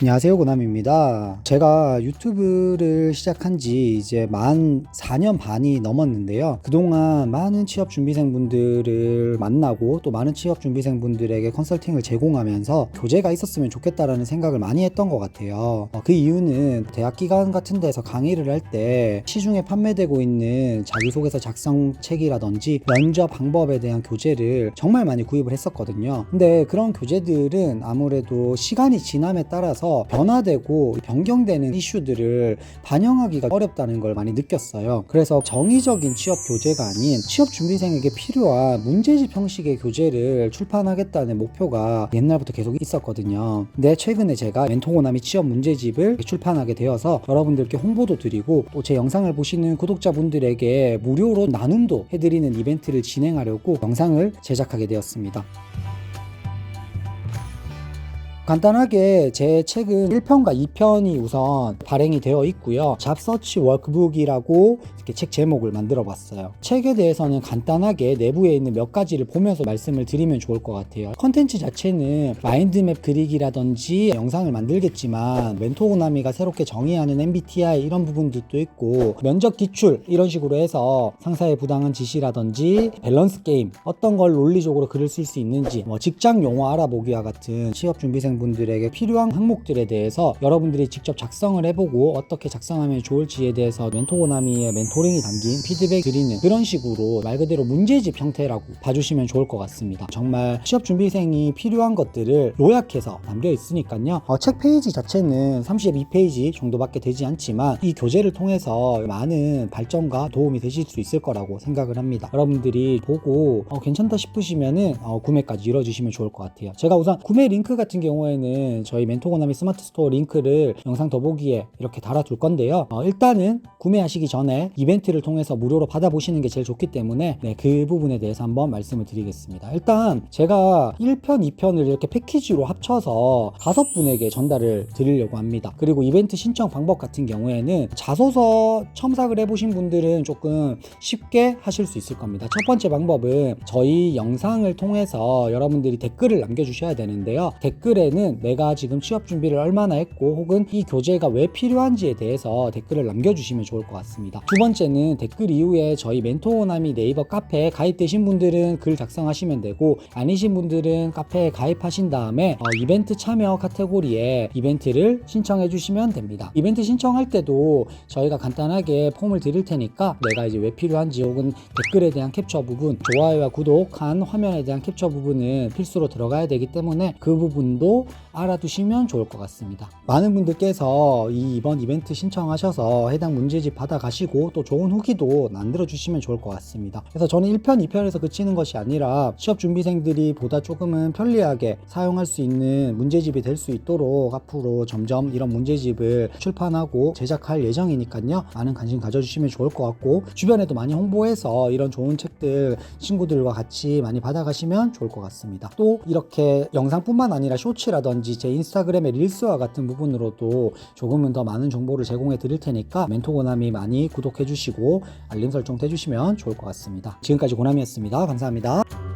안녕하세요 고남입니다. 제가 유튜브를 시작한 지 이제 만 4년 반이 넘었는데요. 그동안 많은 취업 준비생분들을 만나고 또 많은 취업 준비생분들에게 컨설팅을 제공하면서 교재가 있었으면 좋겠다라는 생각을 많이 했던 것 같아요. 어, 그 이유는 대학 기관 같은 데서 강의를 할 때 시중에 판매되고 있는 자기소개서 작성 책이라든지 면접 방법에 대한 교재를 정말 많이 구입을 했었거든요. 근데 그런 교재들은 아무래도 시간이 지남에 따라서 변화되고 변경되는 이슈들을 반영하기가 어렵다는 걸 많이 느꼈어요. 그래서 정의적인 취업 교재가 아닌 취업 준비생에게 필요한 문제집 형식의 교재를 출판하겠다는 목표가 옛날부터 계속 있었거든요. 근데 최근에 제가 멘토고나미 취업 문제집을 출판하게 되어서 여러분들께 홍보도 드리고 또 제 영상을 보시는 구독자분들에게 무료로 나눔도 해드리는 이벤트를 진행하려고 영상을 제작하게 되었습니다. 간단하게 제 책은 1편과 2편이 우선 발행이 되어 있고요. 잡서치 워크북이라고 이렇게 책 제목을 만들어 봤어요. 책에 대해서는 간단하게 내부에 있는 몇 가지를 보면서 말씀을 드리면 좋을 것 같아요. 컨텐츠 자체는 마인드맵 그리기라든지 영상을 만들겠지만 멘토고나미가 새롭게 정의하는 MBTI 이런 부분들도 있고 면접 기출 이런 식으로 해서 상사의 부당한 지시라든지 밸런스 게임 어떤 걸 논리적으로 글을 쓸 수 있는지 뭐 직장 용어 알아보기와 같은 취업 준비생 분들에게 필요한 항목들에 대해서 여러분들이 직접 작성을 해보고 어떻게 작성하면 좋을지에 대해서 멘토고나미의 멘토링이 담긴 피드백 드리는 그런 식으로 말 그대로 문제집 형태라고 봐주시면 좋을 것 같습니다. 정말 취업 준비생이 필요한 것들을 요약해서 남겨 있으니까요. 어, 책 페이지 자체는 32페이지 정도밖에 되지 않지만 이 교재를 통해서 많은 발전과 도움이 되실 수 있을 거라고 생각을 합니다. 여러분들이 보고 어, 괜찮다 싶으시면은 어, 구매까지 이뤄주시면 좋을 것 같아요. 제가 우선 구매 링크 같은 경우에 는 저희 멘토고나미 스마트 스토어 링크를 영상 더보기에 이렇게 달아둘 건데요. 어, 일단은 구매하시기 전에 이벤트를 통해서 무료로 받아보시는 게 제일 좋기 때문에 네, 그 부분에 대해서 한번 말씀을 드리겠습니다. 일단 제가 1편, 2편을 이렇게 패키지로 합쳐서 다섯 분에게 전달을 드리려고 합니다. 그리고 이벤트 신청 방법 같은 경우에는 자소서 첨삭을 해보신 분들은 조금 쉽게 하실 수 있을 겁니다. 첫 번째 방법은 저희 영상을 통해서 여러분들이 댓글을 남겨주셔야 되는데요. 댓글에는 내가 지금 취업 준비를 얼마나 했고 혹은 이 교재가 왜 필요한지에 대해서 댓글을 남겨주시면 좋을 것 같습니다. 두 번째는 댓글 이후에 저희 멘토나미 네이버 카페에 가입되신 분들은 글 작성하시면 되고 아니신 분들은 카페에 가입하신 다음에 어, 이벤트 참여 카테고리에 이벤트를 신청해 주시면 됩니다. 이벤트 신청할 때도 저희가 간단하게 폼을 드릴 테니까 내가 이제 왜 필요한지 혹은 댓글에 대한 캡처 부분, 좋아요와 구독한 화면에 대한 캡처 부분은 필수로 들어가야 되기 때문에 그 부분도 알아두시면 좋을 것 같습니다. 많은 분들께서 이 이번 이벤트 신청하셔서 해당 문제집 받아가시고 또 좋은 후기도 만들어 주시면 좋을 것 같습니다. 그래서 저는 1편, 2편에서 그치는 것이 아니라 취업 준비생들이 보다 조금은 편리하게 사용할 수 있는 문제집이 될 수 있도록 앞으로 점점 이런 문제집을 출판하고 제작할 예정이니까요. 많은 관심 가져주시면 좋을 것 같고 주변에도 많이 홍보해서 이런 좋은 책들 친구들과 같이 많이 받아가시면 좋을 것 같습니다. 또 이렇게 영상뿐만 아니라 쇼츠라 든지 제 인스타그램의 릴스와 같은 부분으로도 조금은 더 많은 정보를 제공해 드릴 테니까 멘토고나미 많이 구독해 주시고 알림 설정 해주시면 좋을 것 같습니다. 지금까지 고남이었습니다. 감사합니다.